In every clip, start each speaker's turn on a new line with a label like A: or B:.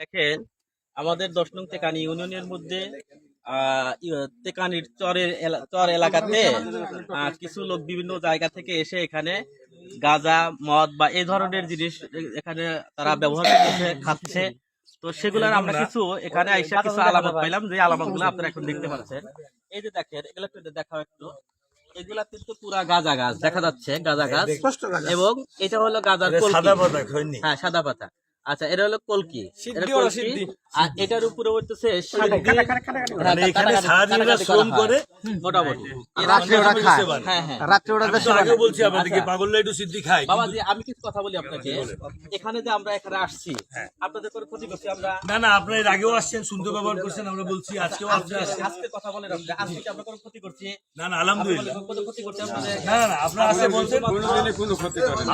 A: দেখেন আমাদের দশ নং তেকানি ইউনিয়নের মধ্যে আহ, তেকানির চরের চর এলাকাতে কিছু লোক বিভিন্ন জায়গা থেকে এসে এখানে গাঁজা মদ বা এই ধরনের জিনিস এখানে তারা ব্যবহার করতেছে খাচ্ছে। তো সেগুলোর আমরা কিছু এখানে আইসা কিছু আলামত পাইলাম যে আলামতগুলো আপনারা এখন দেখতে পাচ্ছেন। এই যে দেখেন এগুলো একটু দেখাও একটু। এগুলা কিন্তু পুরা গাঁজা গাছ দেখা যাচ্ছে গাঁজা গাছ। এবং এটা হলো গাঁজার
B: সাদা পাতা
A: হ্যাঁ সাদা পাতা। আচ্ছা এটা হলো কলকি। আর এটার উপরে হইতেছে সিদ্ধি।
B: মানে এখানে সারাদিন এরা শ্রম করে।
A: মোটামুটি।
C: রাত্রে ওরা খায়।
A: হ্যাঁ হ্যাঁ।
C: রাত্রে ওরা
B: আগে বলছি আপনাদেরকে পাগল একটু সিদ্ধি খাই
A: বাবাজি আমি কিছু কথা বলি আপনাকে। এখানে যে আমরা এখানে আসছি আপনাদের কোনো ক্ষতি করছি আমরা?
B: না না আপনার এর আগেও আসছেন সুন্দর ব্যবহার করছেন আমরা বলছি আজকেও আপনি আসছেন।
A: আজকে কথা বলেন আপনি। আজকে কি আমরা কোনো ক্ষতি করছি?
B: না না আলহামদুলিল্লাহ।
A: কোনো ক্ষতি করছি আপনাদের?
B: না না না আপনার আছে বলছেন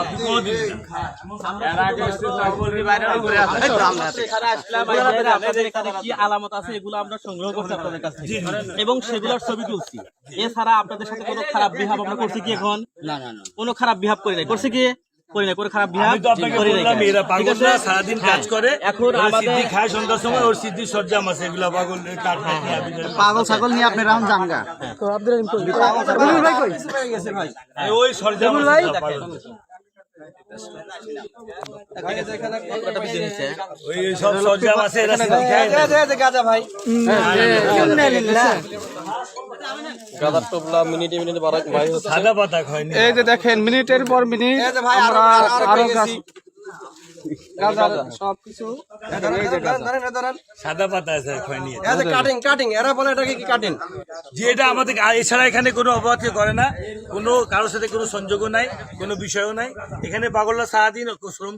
B: আপনি কোনোদিন
A: এখানে আসলাম এখানে আপনাদের এখানে কি আলামত আছে এগুলো আমরা সংগ্রহ করছি আপনাদের কাছ থেকে। এবং সেগুলোর ছবি তুলছি। এছাড়া আপনাদের সাথে কোনো খারাপ বিহাব আমরা করছি কি এখন? না না না। কোনো খারাপ বিহাব করি নাই। করছি কি? করি খারাপ বিহাব করি
B: বললাম পাগল না সারাদিন কাজ করে।
A: এখন আমাদের
B: সিদ্ধি খায় সন্ধ্যার সময় ওর সিদ্ধি সরজাম আছে এগুলা পাগল জানেন।
C: পাগল? ছাগল নিয়ে আপনি রাউন্ড জামগা
B: এই ওই সরজাম আছে
D: এই যে দেখেন মিনিটের পর মিনিট আমরা আরও সবকিছু।
B: সাদা পাতা আছে
E: কাটিং কাটিং এরা বলে এটাকে কি কাটিং
B: যে এটা আমাদের এছাড়া এখানে কোনো অপরাধ করে না। কোনো কারোর সাথে কোনো সংযোগও নাই কোনো বিষয়ও নাই। এখানে পাগলরা সারাদিন শ্রম